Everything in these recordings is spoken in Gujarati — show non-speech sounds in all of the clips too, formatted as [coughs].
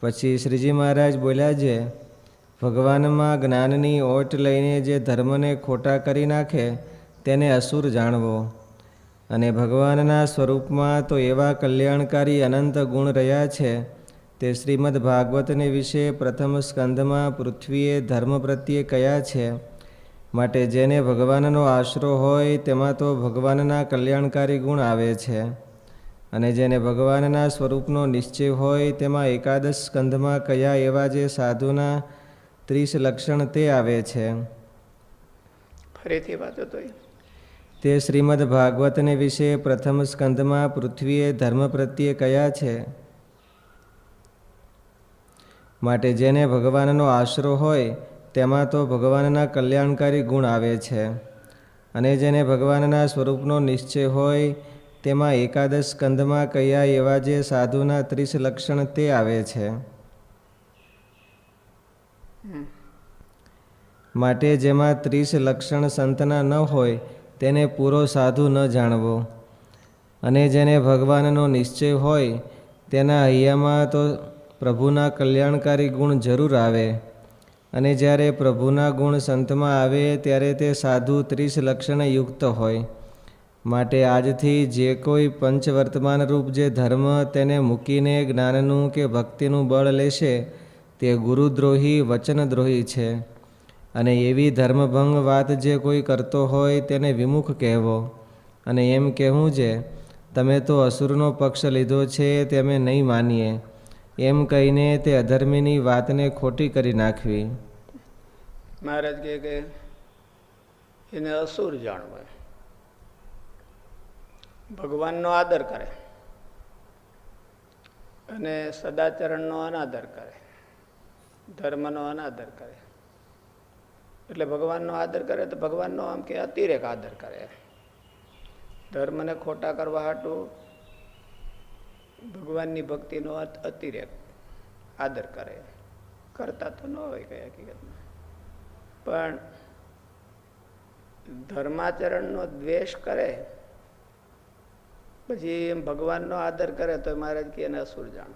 પછી શ્રીજી મહારાજ બોલ્યા છે, ભગવાનમાં જ્ઞાનની ઓટ લઈને જે ધર્મને ખોટા કરી નાખે, તેને અસુર જાણવો. અને ભગવાનના સ્વરૂપમાં તો એવા કલ્યાણકારી અનંત ગુણ રહ્યા છે, તે શ્રીમદ ભાગવતને વિશે પ્રથમ સ્કંદમાં પૃથ્વીએ ધર્મ પ્રત્યે કયા છે, માટે જેને ભગવાનનો આશરો હોય તેમાં તો ભગવાનના કલ્યાણકારી ગુણ આવે છે. અને જેને ભગવાનના સ્વરૂપનો નિશ્ચય હોય તેમાં એકાદશ સ્કંધમાં કયા એવા જે સાધુના ત્રીસ લક્ષણ તે આવે છે? ફરીથી વાત હતો તે શ્રીમદ ભાગવતને વિશે પ્રથમ સ્કંધમાં પૃથ્વીએ ધર્મ પ્રત્યે કયા છે? માટે જેને ભગવાનનો આશરો હોય તેમાં તો ભગવાનના કલ્યાણકારી ગુણ આવે છે. અને જેને ભગવાનના સ્વરૂપનો નિશ્ચય હોય તેમાં એકાદશ સ્કંધમાં કયા એવા જે સાધુના ત્રીસ લક્ષણ તે આવે છે? માટે જેમાં ત્રીસ લક્ષણ સંતના ન હોય, તેને પૂરો સાધુ ન જાણવો. અને જેને ભગવાનનો નિશ્ચય હોય, તેના હૈયામાં તો પ્રભુના કલ્યાણકારી ગુણ જરૂર આવે. અને જ્યારે પ્રભુના ગુણ સંતમાં આવે, ત્યારે તે સાધુ ત્રીસ લક્ષણ યુક્ત હોય. માટે આજથી જે કોઈ પંચવર્તમાન રૂપ જે ધર્મ તેને મૂકીને જ્ઞાનનું કે ભક્તિનું બળ લેશે, તે ગુરુદ્રોહી, વચનદ્રોહી છે. અને એવી ધર્મભંગ વાત જે કોઈ કરતો હોય તેને વિમુખ કહેવો. અને એમ કહેવું છે તમે તો અસુરનો પક્ષ લીધો છે તે અમે નહીં માનીએ. એમ કહીને તે અધર્મીની વાતને ખોટી કરી નાખવી. મહારાજ કે, એને અસુર જાણવો. ભગવાનનો આદર કરે. અને સદાચરણનો અનાદર કરે. ધર્મનો અનાદર કરે. એટલે ભગવાનનો આદર કરે તો ભગવાનનો આમ કે અતિરેક આદર કરે. ધર્મને ખોટા કરવા હાટું ભગવાનની ભક્તિનો અત- અતિરેક આદર કરે. કરતા તો ન હોય કઈ હકીકતમાં. પણ ધર્માચરણનો દ્વેષ કરે પછી એમ ભગવાનનો આદર કરે તો મહારાજ કે એને અસુર જાણો.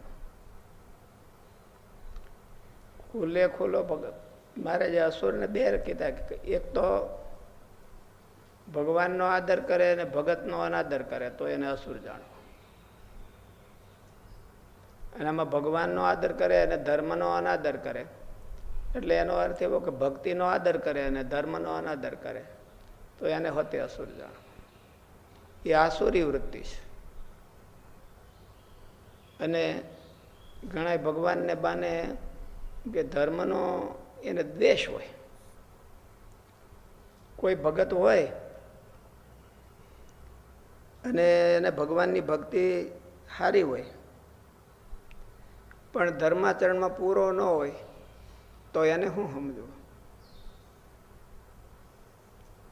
ખુલ્લે ખુલ્લો મહારાજે અસુરને બે કીધા એક તો ભગવાનનો આદર કરે અને ભગતનો અનાદર કરે તો એને અસુર જાણો. અને આમાં ભગવાનનો આદર કરે અને ધર્મનો અનાદર કરે. એટલે એનો અર્થ એવો કે ભક્તિનો આદર કરે અને ધર્મનો અનાદર કરે. તો એને હોતે અસુર જાણો. એ આસુરી વૃત્તિ છે. અને ઘણા ભગવાનને બાને કે ધર્મનો એને દ્વેષ હોય. કોઈ ભગત હોય અને એને ભગવાનની ભક્તિ સારી હોય, પણ ધર્માચરણમાં પૂરો ન હોય, તો એને હું સમજવું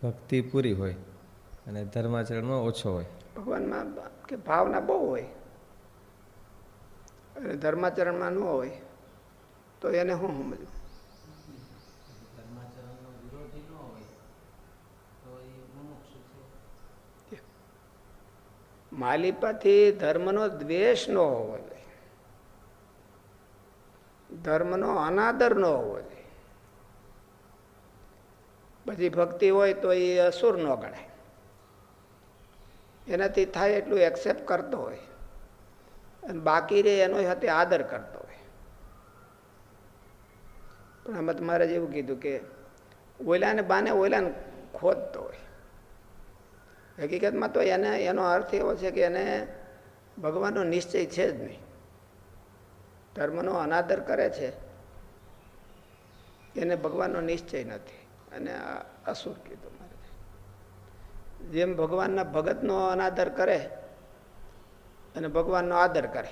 ભક્તિ પૂરી હોય. અને ધર્માચરણમાં ઓછો હોય. ભગવાનમાં કે ભાવના બહુ હોય. અને ધર્માચરણમાં ન હોય, તો એને હું સમજવું? માલિપાથી ધર્મનો દ્વેષ ન હોવો જોઈએ. ધર્મનો અનાદર ન હોવો જોઈએ. પછી ભક્તિ હોય તો એ અસુર ન ગણાય. એનાથી થાય એટલું એક્સેપ્ટ કરતો હોય. અને બાકી રે એનો સાથે આદર કરતો હોય. પણ આમાં તમારે એવું કીધું કે ઓયલાને બાને ઓલાને ખોદતો હોય. હકીકતમાં તો એને, એનો અર્થ એવો છે કે એને ભગવાનનો નિશ્ચય છે જ નહીં. ધર્મનો અનાદર કરે છે. એને ભગવાનનો નિશ્ચય નથી. અને અસુર કીધું. જેમ ભગવાનના ભગતનો અનાદર કરે અને ભગવાનનો આદર કરે.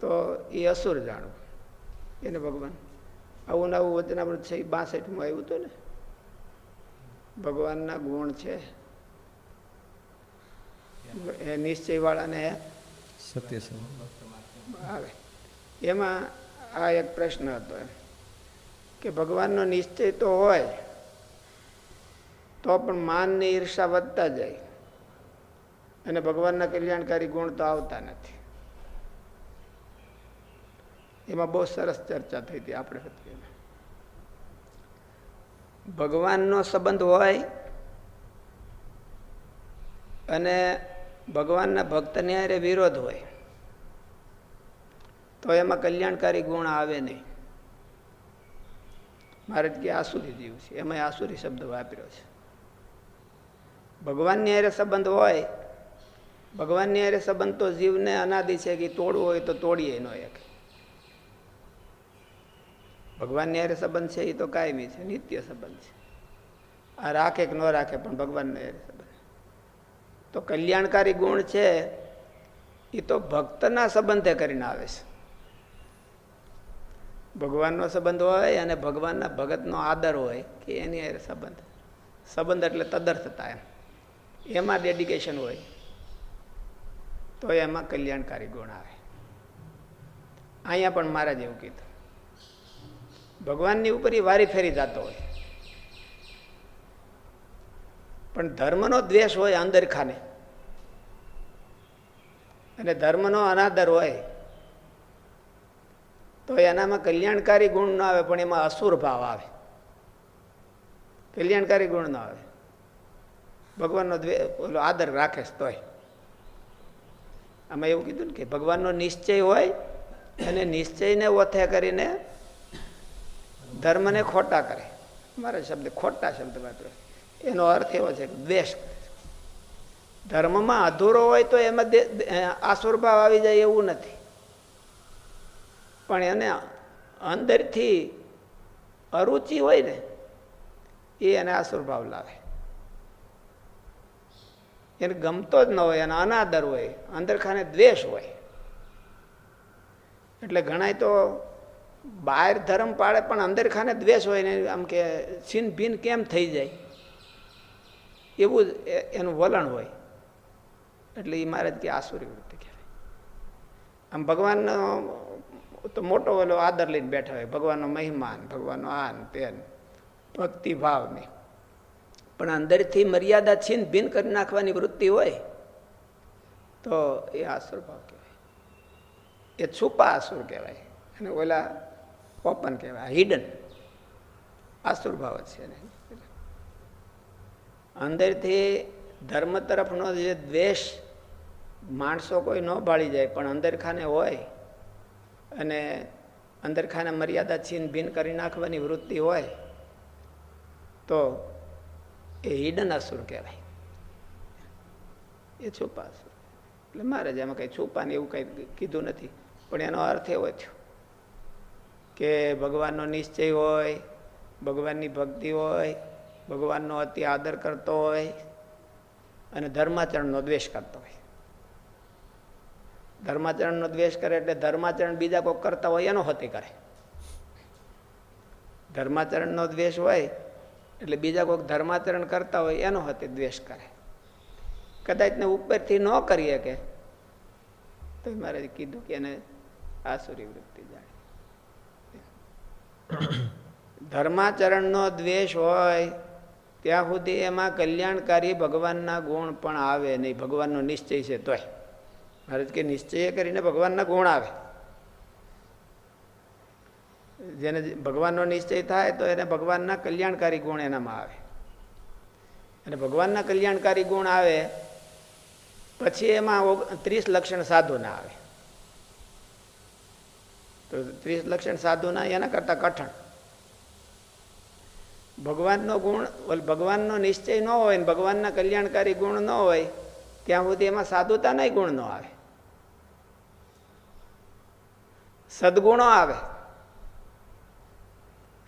તો એ અસુર જાણવું. એને ભગવાન આવું નવું વચનામૃત છે એ બાસઠમાં આવ્યું હતું ને? ભગવાનના ગુણ છે. એ નિશ્ચયવાળાને સત્ય આવે. એમાં આ એક પ્રશ્ન હતો એમ કે ભગવાનનો નિશ્ચય તો હોય તો પણ માનની ઈર્ષા વધતા જાય. અને ભગવાનના કલ્યાણકારી ગુણ તો આવતા નથી. એમાં બહુ સરસ ચર્ચા થઈ હતી આપણે ભગવાનનો સંબંધ હોય અને ભગવાનના ભક્તને અરે વિરોધ હોય, તો એમાં કલ્યાણકારી ગુણ આવે નહીં. મારે કે આસુરી જીવ છે. એમાં આસુરી શબ્દ વાપર્યો છે. ભગવાનની હારે સંબંધ હોય, ભગવાનની હારે સંબંધ તો જીવને અનાદિ છે કે તોડવું હોય તો તોડીએ ન એક. ભગવાનની હારે સંબંધ છે એ તો કાયમી છે, નિત્ય સંબંધ છે. આ રાખે કે ન રાખે પણ ભગવાનને હારે સંબંધ. તો કલ્યાણકારી ગુણ છે, એ તો ભક્તના સંબંધે કરીને આવે છે. ભગવાનનો સંબંધ હોય અને ભગવાનના ભગતનો આદર હોય કે એની સંબંધ. સંબંધ એટલે તદર્થતા એમ. એમાં ડેડિકેશન હોય, તો એમાં કલ્યાણકારી ગુણ આવે અહીંયા પણ મહારાજ એવું કીધું. ભગવાનની ઉપર એ વારી ફેરી જતો હોય. પણ ધર્મનો દ્વેષ હોય અંદર ખાને અને ધર્મનો અનાદર હોય, તો એનામાં કલ્યાણકારી ગુણ ન આવે, પણ એમાં અસુર ભાવ આવે. કલ્યાણકારી ગુણ ન આવે. ભગવાનનો ઓલો આદર રાખે છે તોય. આમાં એવું કીધું ને કે ભગવાનનો નિશ્ચય હોય અને નિશ્ચયને ઓથે કરીને ધર્મને ખોટા કરે. મારા શબ્દ ખોટા શબ્દ માત્ર. એનો અર્થ એવો છે કે દ્વેષ ધર્મમાં અધૂરો હોય તો એમાં આસુરભાવ આવી જાય એવું નથી. પણ એને અંદરથી અરુચિ હોય ને, એ એને આસુરભાવ લાવે. એને ગમતો જ ન હોય, એને અનાદર હોય અંદરખાને દ્વેષ હોય. એટલે ઘણાય તો બહાર ધર્મ પાડે, પણ અંદર ખાને દ્વેષ હોય ને આમ કે છીન ભીન કેમ થઈ જાય? એવું જ એનું વલણ હોય. એટલે એ મારે કે આસુરી વૃત્તિ કહેવાય. આમ ભગવાનનો તો મોટો ઓલો આદર લઈને બેઠા હોય, ભગવાનનો મહેમાન ભગવાનનો આન તેન ભક્તિ ભાવ નહીં પણ અંદરથી મર્યાદા છીન ભીન કરી નાખવાની વૃત્તિ હોય, તો એ આસુર ભાવ કહેવાય. એ છુપા આસુર કહેવાય. અને ઓલા ઓપન કહેવાય, હિડન. આસુર ભાવ છે અંદરથી ધર્મ તરફનો જે દ્વેષ માણસો કોઈ ન ભાળી જાય, પણ અંદર ખાને હોય, અને અંદરખાને મર્યાદા છીન ભીન કરી નાખવાની વૃત્તિ હોય, તો એ હિડન અસુર કહેવાય. એ છુપા અસુર એટલે મહારાજ એમાં કંઈ છુપાને એવું કંઈ કીધું નથી. પણ એનો અર્થ એવો થયો કે ભગવાનનો નિશ્ચય હોય, ભગવાનની ભક્તિ હોય, ભગવાનનો અતિ આદર કરતો હોય અને ધર્માચરણનો દ્વેષ કરતો હોય. ધર્માચરણનો દ્વેષ કરે એટલે ધર્માચરણ બીજા કોઈ કરતા હોય એનો હતી કરે. ધર્માચરણનો દ્વેષ હોય એટલે બીજા કોઈક ધર્માચરણ કરતા હોય, એનો હતે દ્વેષ કરે. કદાચ ને ઉપરથી ન કરીએ કે તો મારે કીધું કે એને આસુરી વૃત્તિ જાણે. ધર્માચરણનો દ્વેષ હોય, ત્યાં સુધી એમાં કલ્યાણકારી ભગવાનના ગુણ પણ આવે નહીં. ભગવાનનો નિશ્ચય છે તોય. મારે કે નિશ્ચય કરીને ભગવાનના ગુણ આવે. જેને ભગવાનનો નિશ્ચય થાય તો એને ભગવાનના કલ્યાણકારી ગુણ એનામાં આવે. અને ભગવાનના કલ્યાણકારી ગુણ આવે, પછી એમાં ત્રીસ લક્ષણ સાધુના આવે. તો ત્રીસ લક્ષણ સાધુના એના કરતાં કઠણ. ભગવાનનો ગુણ ભગવાનનો નિશ્ચય ન હોય ને ભગવાનના કલ્યાણકારી ગુણ ન હોય, ત્યાં સુધી એમાં સાધુતાના ગુણ ન આવે. સદગુણો આવે.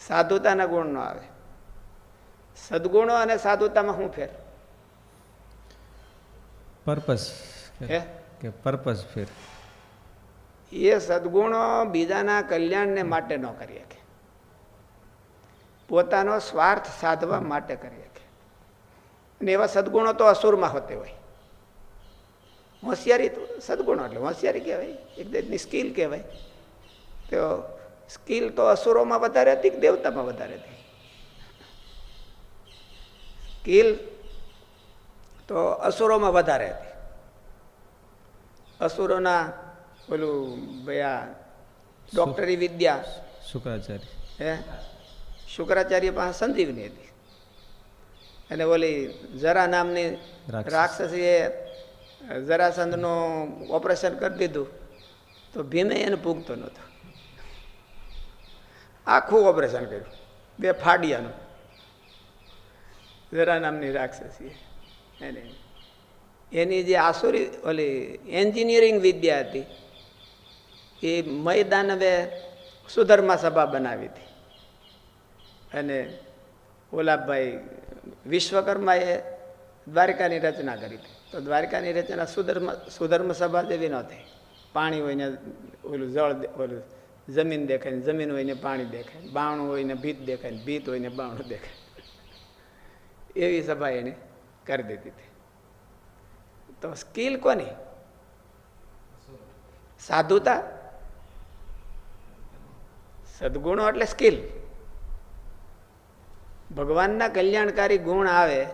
સાધુતાના ગુણ ન આવે. સદગુણો અને સાધુતામાં શું ફેર? પર્પસ હે? કે પર્પસ ફેર. એ સદગુણો બીજાના કલ્યાણને માટે ન કરી શકે. પોતાનો સ્વાર્થ સાધવા માટે કરી શકે. અને એવા સદગુણો તો અસુરમાં હોતે હોય. હોશિયારી તો સદગુણો એટલે હોશિયારી કહેવાય. એક જાતની સ્કિલ કહેવાય. તો સ્કિલ તો અસુરોમાં વધારે હતી કે દેવતામાં વધારે હતી? સ્કિલ તો અસુરોમાં વધારે હતી. અસુરોના પેલું ભયા ડોક્ટરી વિદ્યા. શુક્રાચાર્ય. હે? શુક્રાચાર્ય પાસે સંજીવની હતી. અને ઓલી જરા નામની રાક્ષસ. રાક્ષસીએ જરાસંધનું ઓપરેશન કરી દીધું. તો ભીમે એને પૂગતો નહોતો. આખું ઓપરેશન કર્યું. બે ફાડિયાનું. જરા નામની રાક્ષસીએ. એને. એની જે આસુરી ઓલી એન્જિનિયરિંગ વિદ્યા હતી, એ મૈદાન હવે સુધર્મા સભા બનાવી હતી. અને ઓલાભાઈ વિશ્વકર્માએ દ્વારિકાની રચના કરી હતી. તો દ્વારિકાની રચના સુધર્મ સુધર્મ સભા જેવી નહોતી પાણી હોય ને ઓલું જળ, ઓલું જમીન દેખાય ને જમીન હોય ને પાણી દેખાય બાણું હોય ને ભીત દેખાય ને ભીત હોય ને બાણું દેખાય. એવી સભા એને કરી દીધી હતી. તો સ્કિલ કોની? સાધુતા? સદગુણો એટલે સ્કિલ. ભગવાનના કલ્યાણકારી ગુણ આવે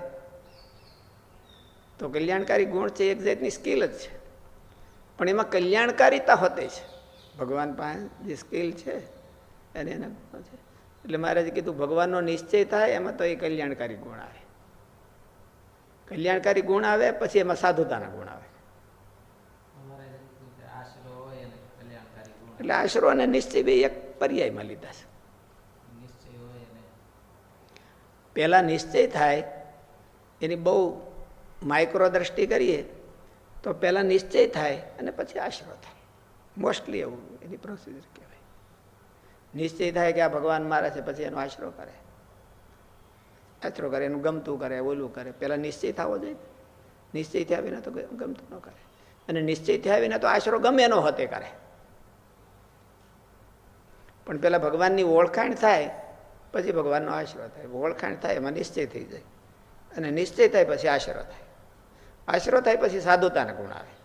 તો કલ્યાણકારી ગુણ છે એક જાતની સ્કિલ જ છે. પણ એમાં કલ્યાણકારીતા હોતે છે. ભગવાન પાસે જે સ્કિલ છે, એને એને છે. એટલે મહારાજે કીધું, ભગવાનનો નિશ્ચય થાય, એમાં તો એ કલ્યાણકારી ગુણ આવે. કલ્યાણકારી ગુણ આવે, પછી એમાં સાધુતાના ગુણ આવે. એટલે આશરો અને નિશ્ચય બે એક પર્યાયમાં લીધા છે. પહેલા નિશ્ચય થાય, એની બહુ માઇક્રો દ્રષ્ટિ કરીએ, તો પહેલા નિશ્ચય થાય, અને પછી આશરો થાય. મોસ્ટલી એવું એની પ્રોસિજર કહેવાય. નિશ્ચય થાય કે આ ભગવાન મારે છે, પછી એનો આશરો કરે. આશરો કરે, એનું ગમતું કરે, ઓલું કરે. પહેલાં નિશ્ચય થવો જોઈએ. નિશ્ચય થયા વિના તો ગમતું ન કરે. અને નિશ્ચય થયા વિના તો આશરો ગમે એનો હતે કરે. પણ પેલા ભગવાનની ઓળખાણ થાય, પછી ભગવાનનો આશરો થાય. ઓળખાણ થાય, એમાં નિશ્ચય થઈ જાય. અને નિશ્ચય થાય, પછી આશરો થાય. આશરો થાય, પછી સાધુતાના ગુણ આવે.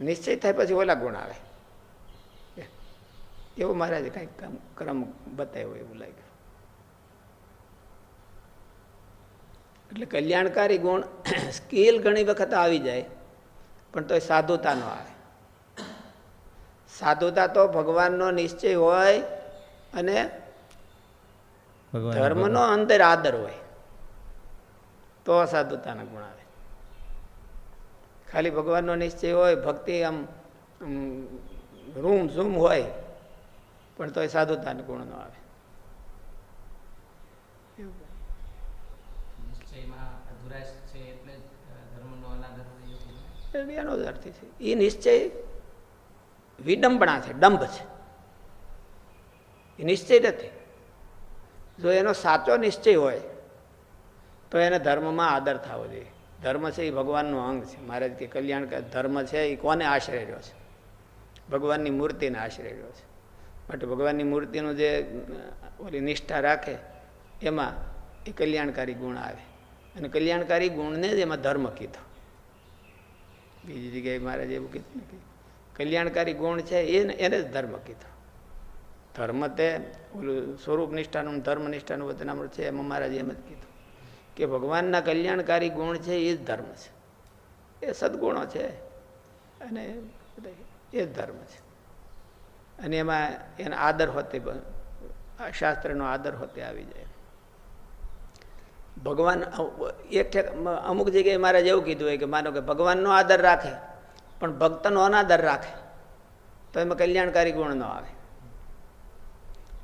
નિશ્ચય થાય પછી ઓલા ગુણ આવે. એવું મહારાજે કંઈક કામ ક્રમ બતાવ્યો એવું લાગ્યું. એટલે કલ્યાણકારી ગુણ સ્કિલ ઘણી વખત આવી જાય પણ તોય સાધુતા ન આવે. સાધુતા તો ભગવાનનો નિશ્ચય હોય અને ધર્મનો અંદર આદર હોય. તો સાધુતાના ગુણ આવે. ખાલી ભગવાનનો નિશ્ચય હોય ભક્તિ આમ રૂમ ઝૂમ હોય પણ તો એ સાધુતાને ગુણ ન આવે. એનો જ અર્થ છે. એ નિશ્ચય વિડંબણા છે ડંભ છે. એ નિશ્ચય નથી. જો એનો સાચો નિશ્ચય હોય તો એને ધર્મમાં આદર થવો જોઈએ. ધર્મ છે એ ભગવાનનું અંગ છે. મહારાજ કે કલ્યાણ ધર્મ છે એ કોને આશ્રય રહ્યો છે? ભગવાનની મૂર્તિને આશ્રય રહ્યો છે. માટે ભગવાનની મૂર્તિનું જે ઓલી નિષ્ઠા રાખે, એમાં એ કલ્યાણકારી ગુણ આવે. અને કલ્યાણકારી ગુણને જ એમાં ધર્મ કીધો. બીજી જગ્યાએ મહારાજે એવું કીધું ને કલ્યાણકારી ગુણ છે એને એને જ ધર્મ કીધો. ધર્મ તે ઓલું સ્વરૂપ નિષ્ઠાનું ધર્મ નિષ્ઠાનું વચનામૃત છે એમાં મહારાજે એમ જ કીધું. કે ભગવાનના કલ્યાણકારી ગુણ છે એ જ ધર્મ છે. એ સદગુણો છે. અને એ જ ધર્મ છે. અને એમાં એનો આદર હોતે શાસ્ત્રનો આદર હોતે આવી જાય. ભગવાન એક અમુક જગ્યાએ મારે એવું કીધું હોય કે માનો કે ભગવાનનો આદર રાખે, પણ ભક્તનો અનાદર રાખે, તો એમાં કલ્યાણકારી ગુણ ન આવે.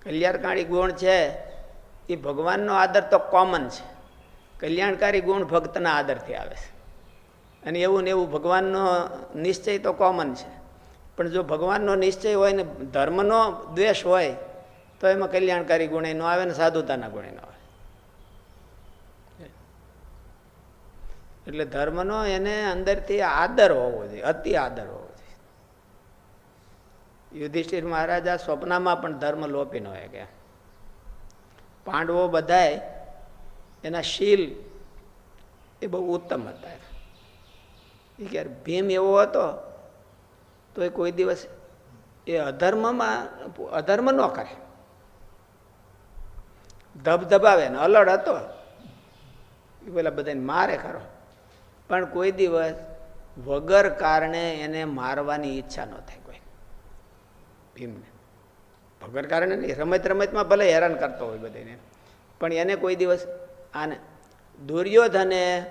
કલ્યાણકારી ગુણ છે, એ ભગવાનનો આદર તો કોમન છે. કલ્યાણકારી ગુણ ભક્તના આદરથી આવે છે. અને એવું ને એવું ભગવાનનો નિશ્ચય તો કોમન છે. પણ જો ભગવાનનો નિશ્ચય હોય ને ધર્મનો દ્વેષ હોય, તો એમાં કલ્યાણકારી ગુણ ન આવે ને સાધુતાના ગુણ ન આવે. એટલે ધર્મનો એને અંદરથી આદર હોવો જોઈએ, અતિ આદર હોવો જોઈએ. યુધિષ્ઠિર મહારાજા સ્વપ્નમાં પણ ધર્મ લોપી ન હોય ગયા પાંડવો બધાય એના શીલ એ બહુ ઉત્તમ હતા. એ ક્યારે ભીમ એવો હતો તો એ કોઈ દિવસ એ અધર્મમાં, અધર્મ ન કરે. ધબધબાવે ને અલડ હતો. એ પેલા બધાને મારે ખરો. પણ કોઈ દિવસ વગર કારણે એને મારવાની ઈચ્છા ન થાય કોઈ. ભીમને. વગર કારણે નહીં, રમત રમતમાં ભલે હેરાન કરતો હોય બધાને પણ એને કોઈ દિવસ આને દુર્યોધને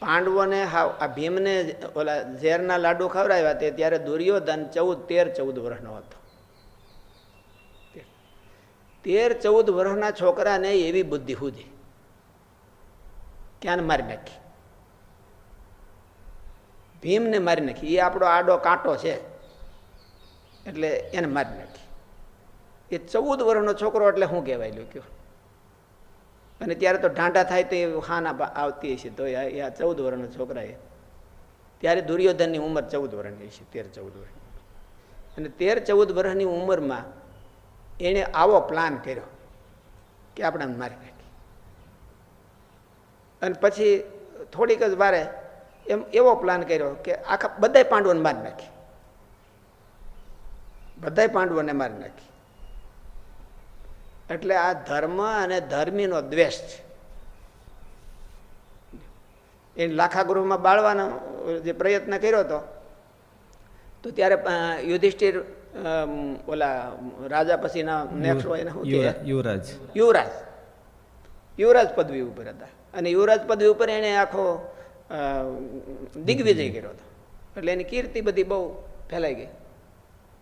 પાંડવોને હાવ આ ભીમને ઓલા ઝેરના લાડુ ખવડાવ્યા તે ત્યારે દુર્યોધન ચૌદ તેર ચૌદ વર્ષનો હતો. તેર ચૌદ વર્ષના છોકરાને એવી બુદ્ધિ સુધી ક્યાં મારી નાખી? ભીમને મારી નાખી. એ આપણો આડો કાંટો છે. એટલે એને મારી નાખી. એ ચૌદ વર્ષનો છોકરો એટલે શું કહેવાય લ્યો કયો? અને ત્યારે તો ઢાંઢા થાય તો એ હાના આવતી હશે. તો આ ચૌદ વર્ષનો છોકરા એ ત્યારે દુર્યોધનની ઉંમર ચૌદ વર્ષની હશે, તેર ચૌદ વર્ષની અને તેર ચૌદ વર્ષની ઉંમરમાં એણે આવો પ્લાન કર્યો કે આપણે મારી નાખી અને પછી થોડીક જ વારે એમ એવો પ્લાન કર્યો કે આખા બધાય પાંડવોને મારી નાખી બધાય પાંડવોને મારી નાખી એટલે આ ધર્મ અને ધર્મીનો દ્વેષ છે. એ લાખા ગૃહમાં બાળવાનો જે પ્રયત્ન કર્યો હતો તો ત્યારે યુધિષ્ઠિર ઓલા રાજા પછીના નેક્સ્ટ હોય યુવરાજ યુવરાજ. યુવરાજ. પદવી ઉપર હતા. અને યુવરાજ પદવી ઉપર એણે આખો દિગ્વિજય કર્યો હતો. એટલે એની કીર્તિ બધી બહુ ફેલાઈ ગઈ.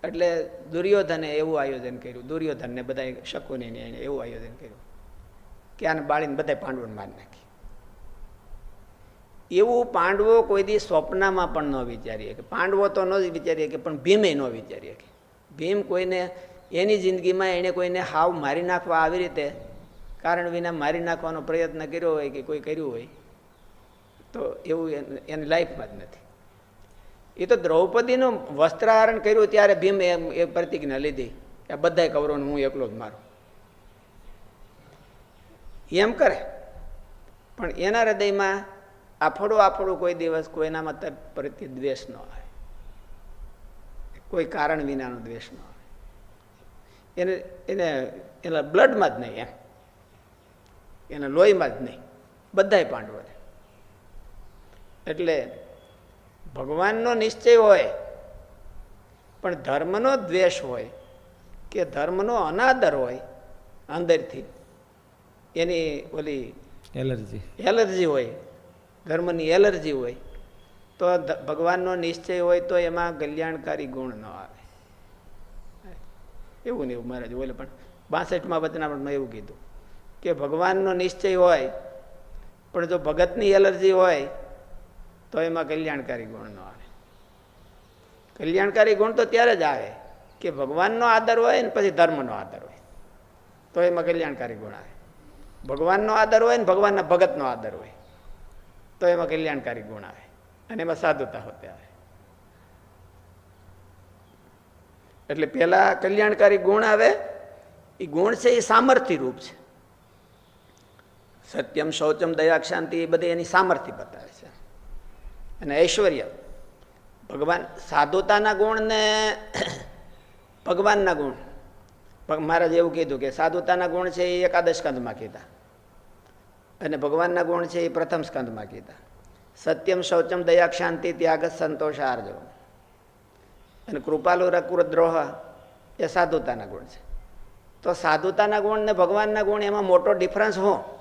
એટલે દુર્યોધને એવું આયોજન કર્યું. દુર્યોધનને બધા શકુનીને એણે એવું આયોજન કર્યું કે આને બાળીને બધા પાંડવોને મારી નાખી. એવું પાંડવો કોઈ દી સ્વપ્નમાં પણ ન વિચારીએ કે પાંડવો તો ન જ વિચારીએ કે પણ ભીમે ન વિચારીએ કે ભીમ કોઈને એની જિંદગીમાં એણે કોઈને હાવ મારી નાખવા આવી રીતે કારણ વિના મારી નાખવાનો પ્રયત્ન કર્યો હોય કે કોઈ કર્યું હોય, તો એવું એની લાઈફમાં જ નથી. એ તો દ્રૌપદીનું વસ્ત્રહરણ કર્યું ત્યારે ભીમ એમ એ પ્રતિજ્ઞા લીધી કે બધા કૌરવને હું એકલો જ મારું. એમ કરે. પણ એના હૃદયમાં આફડું આફડું કોઈ દિવસ કોઈનામાં તર પ્રત્યે દ્વેષ ન આવે. કોઈ કારણ વિનાનો દ્વેષ ન આવે. એને એને એના બ્લડમાં જ નહીં એમ. એના લોહીમાં જ નહીં. બધાય પાંડવોને. એટલે ભગવાનનો નિશ્ચય હોય પણ ધર્મનો દ્વેષ હોય કે ધર્મનો અનાદર હોય અંદરથી એની ઓલી એલર્જી. એલર્જી હોય ધર્મની એલર્જી હોય તો ભગવાનનો નિશ્ચય હોય તો એમાં કલ્યાણકારી ગુણ ન આવે. એવું ને એવું મહારાજ બોલે પણ બાસઠમાં વચનામૃતમાં એવું કીધું કે ભગવાનનો નિશ્ચય હોય પણ જો ભગતની એલર્જી હોય તો એમાં કલ્યાણકારી ગુણ ન આવે. કલ્યાણકારી ગુણ તો ત્યારે જ આવે કે ભગવાનનો આદર હોય ને પછી ધર્મનો આદર હોય. તો એમાં કલ્યાણકારી ગુણ આવે. ભગવાનનો આદર હોય ને ભગવાનના ભગતનો આદર હોય. તો એમાં કલ્યાણકારી ગુણ આવે. અને એમાં સાધુતા હોતે આવે. એટલે પહેલા કલ્યાણકારી ગુણ આવે એ ગુણ છે એ સામર્થ્ય રૂપ છે. સત્યમ, શૌચમ દયા શાંતિ એ બધી એની સામર્થ્ય બતાવે છે. અને ઐશ્વર્ય. ભગવાન સાધુતાના ગુણ ને [coughs] ભગવાનના ગુણ. મહારાજ એવું કીધું કે સાધુતાના ગુણ છે એ એકાદશ સ્કંદમાં કીધા. અને ભગવાનના ગુણ છે એ પ્રથમ સ્કંદમાં કીધા. સત્યમ, શૌચમ, દયા, શાંતિ, ત્યાગ, સંતોષ આર્જો અને કૃપાલુ રકુદ્રોહ એ સાધુતાના ગુણ છે. તો સાધુતાના ગુણ ને ભગવાનના ગુણ એમાં મોટો ડિફરન્સ હો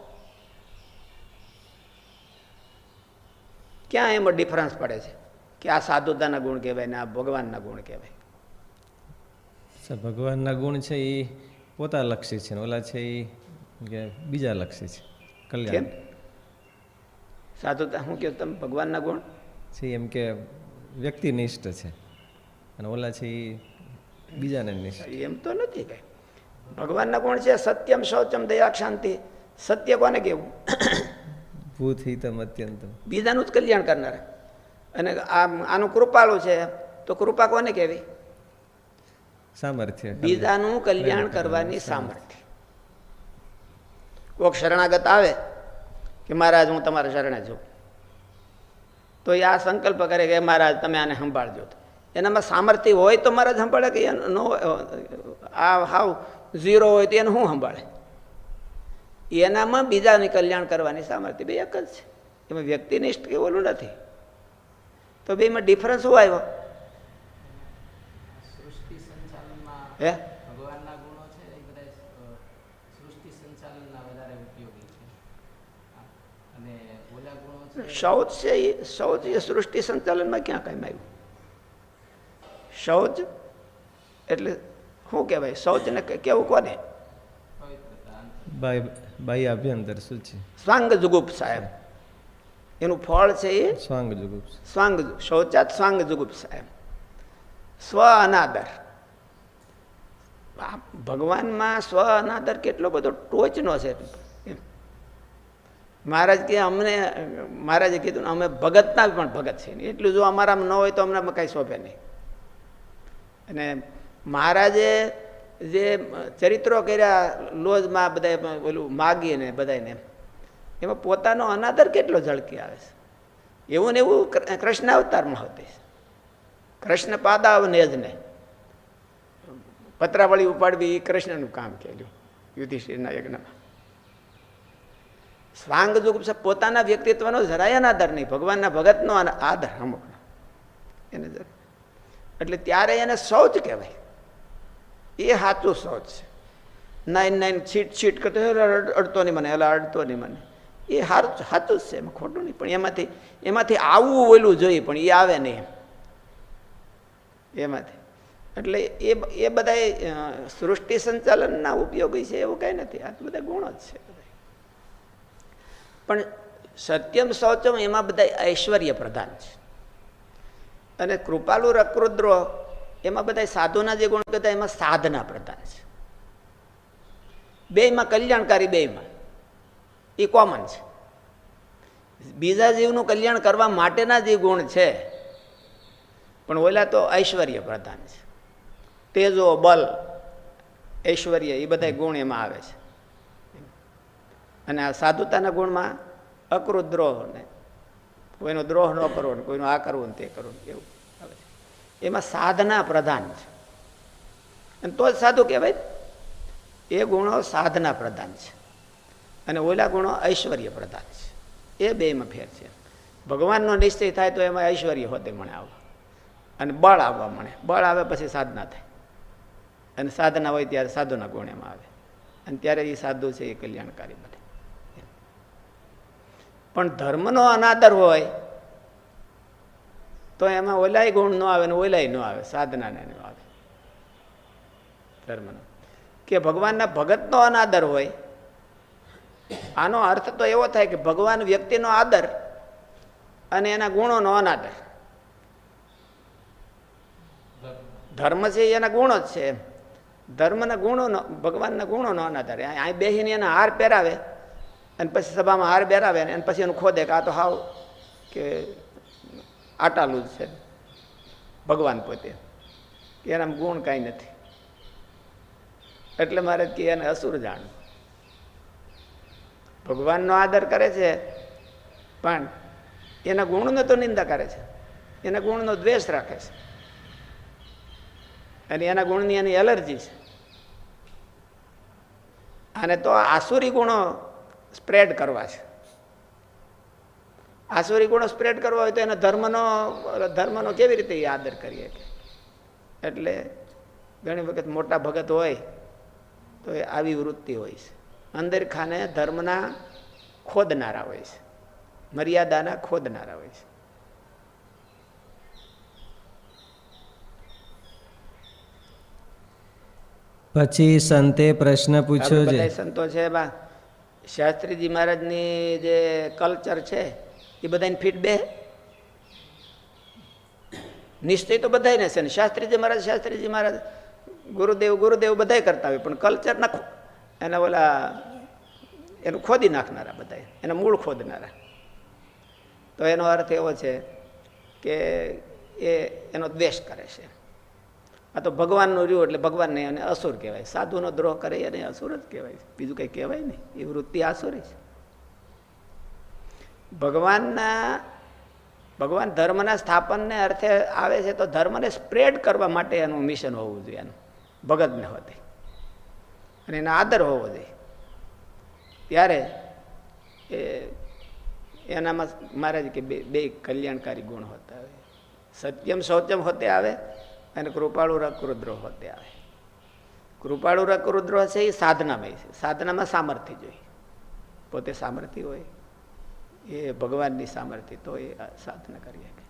ક્યાં એમાં ડિફરન્સ પડે છે? કે આ સાધુતાના ગુણ કહેવાય ને આ ભગવાનના ગુણ કહેવાય. સર ભગવાનના ગુણ છે એ પોતા લક્ષી છે ઓલા છે એ બીજા લક્ષી છે કલ્યાણ. સાધુતા શું કહો તમે ભગવાનના ગુણ? છે એમ કે વ્યક્તિનિષ્ઠ છે અને ઓલા છે એ બીજાને નિષ્ઠ. એમ તો નથી કઈ. ભગવાનના ગુણ છે સત્યમ શૌચમ દયા શાંતિ સત્ય કોને કેવું ભૂત અત્યંતમ. બીજાનું જ કલ્યાણ કરનાર. અને આ આનું કૃપાળુ છે. તો કૃપા કોને કેવી સામર્થ્ય. બીજાનું કલ્યાણ કરવાની સામર્થ્ય. કોક શરણાગત આવે કે મહારાજ હું તમારા શરણે છું. તો એ આ સંકલ્પ કરે કે મહારાજ તમે આને સંભાળજો એનામાં સામર્થ્ય હોય તો મહારાજ સંભાળે કે એનો ન આ હાવ ઝીરો હોય તો એને શું સંભાળે? એનામાં બીજાને કલ્યાણ કરવાની સામર્થ્ય બે એક જ છે. એમાં વ્યક્તિનિષ્ઠ કે ઓલું નથી. તો બેમાં ડિફરન્સ શું આવ્યો? હે? ભગવાનના ગુણો છે એ બધા અ, સૃષ્ટિ સંચાલનના વધારે ઉપયોગી છે. હા. અને ઓલા ગુણો છે શૌચ છે એ શૌચ એ સૃષ્ટિ સંચાલનમાં ક્યાં કામ આવ્યું? શૌચ એટલે શું કહેવાય? શૌચને કે- કેવું કોને? બાય બાહ્ય અભ્યંતર શું છે? સ્વાંગ જુગુપ સાહેબ. એનું ફળ છે એ? સ્વાંગ જુગુપ્સ સ્વાંગ શૌચાત સ્વાંગ જુગુપ સાહેબ. સ્વ અનાદર. ભગવાનમાં સ્વ અનાદર કેટલો બધો ટોચનો છે. મહારાજ કે અમને મહારાજે કીધું અમે ભગતના પણ ભગત છીએ. એટલું જો અમારામાં ન હોય તો અમને કાંઈ શોભે નહીં. અને મહારાજે જે ચરિત્રો કર્યા લોજમાં બધા ઓલું માગીને બધાને એમાં. પોતાનો અનાદર કેટલો ઝળકી આવે છે? એવું ને એવું કૃષ્ણ અવતારમાં હતી કૃષ્ણ કૃષ્ણ જ નેજને પત્રાવળી ઉપાડવી એ કૃષ્ણનું કામ કહેલું યુધિષ્ઠિરના યજ્ઞમાં. સ્વાંગ જુગ પોતાના વ્યક્તિત્વનો જરાય અનાદર નહીં, ભગવાનના ભગતનો આદર અમુકનો. એને એટલે ત્યારે એને શૌચ કહેવાય. એ સાચું શૌચ છે. નાઈન નાઈન છીટ છીટ કરતો "હે, અડ- અડતો નહીં મને એટલે અડતો નહીં મને. એ સારું સાચું જ છે એમાં ખોટું નહીં પણ એમાંથી એમાંથી આવવું ઓલું જોઈએ પણ એ આવે નહીં એમાંથી. એટલે એ એ બધા સૃષ્ટિ સંચાલનના ઉપયોગી છે એવું કંઈ નથી. આ તો બધા ગુણો જ છે. પણ સત્યમ શૌચમ એમાં બધા ઐશ્વર્ય પ્રધાન છે. અને કૃપાલુ રકૃદ્રો એમાં બધા સાધુના જે ગુણ કહેતા એમાં સાધના પ્રધાન છે. બેયમાં કલ્યાણકારી બેયમાં. એ કોમન છે. બીજા જીવનું કલ્યાણ કરવા માટેના જે ગુણ છે, પણ ઓલા તો ઐશ્વર્ય પ્રધાન છે. તેજો, બલ, ઐશ્વર્ય એ બધા ગુણ એમાં આવે છે. અને આ સાધુતાના ગુણમાં અકૃત દ્રોહ ને કોઈનો દ્રોહ ન કરવો ને કોઈનો આ કરવું ને તે કરવું એવું. એમાં સાધના પ્રધાન છે. અને તો જ સાધુ કહેવાય એ ગુણો સાધના પ્રધાન છે. અને ઓલા ગુણો ઐશ્વર્ય પ્રધાન છે. એ બેમાં ફેર છે. ભગવાનનો નિશ્ચય થાય તો એમાં ઐશ્વર્ય હોતે મને આવવા અને બળ આવવા મળે. બળ આવે પછી સાધના થાય. અને સાધના હોય ત્યારે સાધુના ગુણ એમાં આવે. અને ત્યારે એ સાધુ છે એ કલ્યાણકારી બને. પણ ધર્મનો અનાદર હોય તો એમાં ઓલાય ગુણ ન આવે ને ઓલાય ન આવે, સાધનાને ન આવે. ધર્મનો. કે ભગવાનના ભગતનો અનાદર હોય. આનો અર્થ તો એવો થાય કે ભગવાન વ્યક્તિનો આદર અને એના ગુણોનો અનાદર ધર્મ છે એના ગુણો જ છે એમ. ધર્મના ગુણોનો, ભગવાનના ગુણોનો અનાદર અહીં બેસીને એના હાર પહેરાવે અને પછી સભામાં હાર પહેરાવે અને પછી એનું ખોદે કે તો હાવ કે આટાલું જ છે. ભગવાન પોતે. કે એના ગુણ કાંઈ નથી. એટલે મારે કે એને અસુર જાણવું. ભગવાનનો આદર કરે છે, પણ એના ગુણનો તો નિંદા કરે છે. એના ગુણનો દ્વેષ રાખે છે. અને એના ગુણની એની એલર્જી છે. અને તો આસુરી ગુણો સ્પ્રેડ કરવા છે. આસુરી ગુણો સ્પ્રેડ કરવો હોય તો એના ધર્મનો ધર્મનો કેવી રીતે આદર કરીએ? એટલે ઘણી વખત મોટા ભગત હોય તો એ આવી વૃત્તિ હોય છે. અંદર ખાને ધર્મના ખોદનારા હોય છે. મર્યાદાના ખોદનારા હોય છે. પછી સંતે પ્રશ્ન પૂછ્યો છે. સંતો છે બા શાસ્ત્રીજી મહારાજની જે કલ્ચર છે એ બધાને ફીટ બે? નિશ્ચય તો બધાને છે ને. શાસ્ત્રીજી મહારાજ શાસ્ત્રીજી મહારાજ, ગુરુદેવ ગુરુદેવ બધાય કરતા હોય, પણ કલ્ચરના ખો- એના ઓલા, એનું ખોદી નાખનારા બધા એના મૂળ ખોદનારા. તો એનો અર્થ એવો છે કે એ એનો દ્વેષ કરે છે. આ તો ભગવાનનું રહ્યું એટલે ભગવાનને એને અસુર કહેવાય. સાધુનો દ્રોહ કરે, એને અસુર જ કહેવાય. બીજું કંઈ કહેવાય નહીં. એ વૃત્તિ આસુરી છે. ભગવાનના, ભગવાન ધર્મના સ્થાપનને અર્થે આવે છે તો ધર્મને સ્પ્રેડ કરવા માટે એનું મિશન હોવું જોઈએ એનું. ભગતને હોતે. અને એનો આદર હોવો જોઈએ. ત્યારે એ, એનામાં મહારાજ કે બે બે કલ્યાણકારી ગુણ હોતા હોય. સત્યમ શૌચમ હોતે આવે અને કૃપાળુ રકરુદ્રો હોતે આવે. કૃપાળુ રકરુદ્રો છે એ સાધનામય છે સાધનામાં સામર્થ્ય જોઈએ. પોતે સામર્થ્ય હોય. એ ભગવાનની સામર્થ્ય તો એ સાધના કરી શકે.